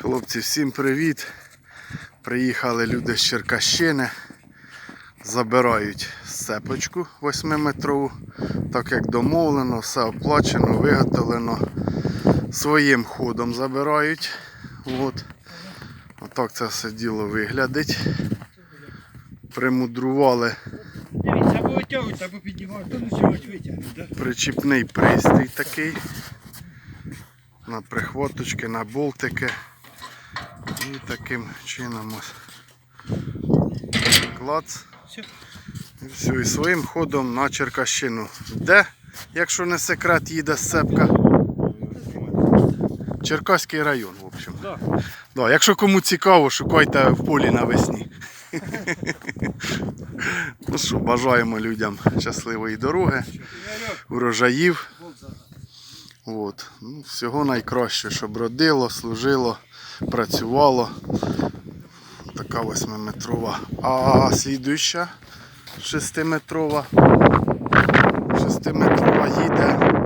Хлопці, всім привіт! Приїхали люди з Черкащини. Забирають сцепочку 8-метрову, так як домовлено, все оплачено, виготовлено. Своїм ходом забирають. От. Отак це все діло виглядить. Примудрували причіпний пристрій такий. На прихваточки, на болтики. І таким чином ось клац. Все. І все, і своїм ходом на Черкащину. Де, якщо не секрет, їде сцепка? Черкаський район, в общем. Да. Да, якщо кому цікаво, шукайте в полі навесні. ну що, бажаємо людям щасливої дороги, урожаїв. От. Ну, всього найкраще, щоб родило, служило, працювало. Така восьмиметрова. А слідуюча шестиметрова. Шестиметрова їде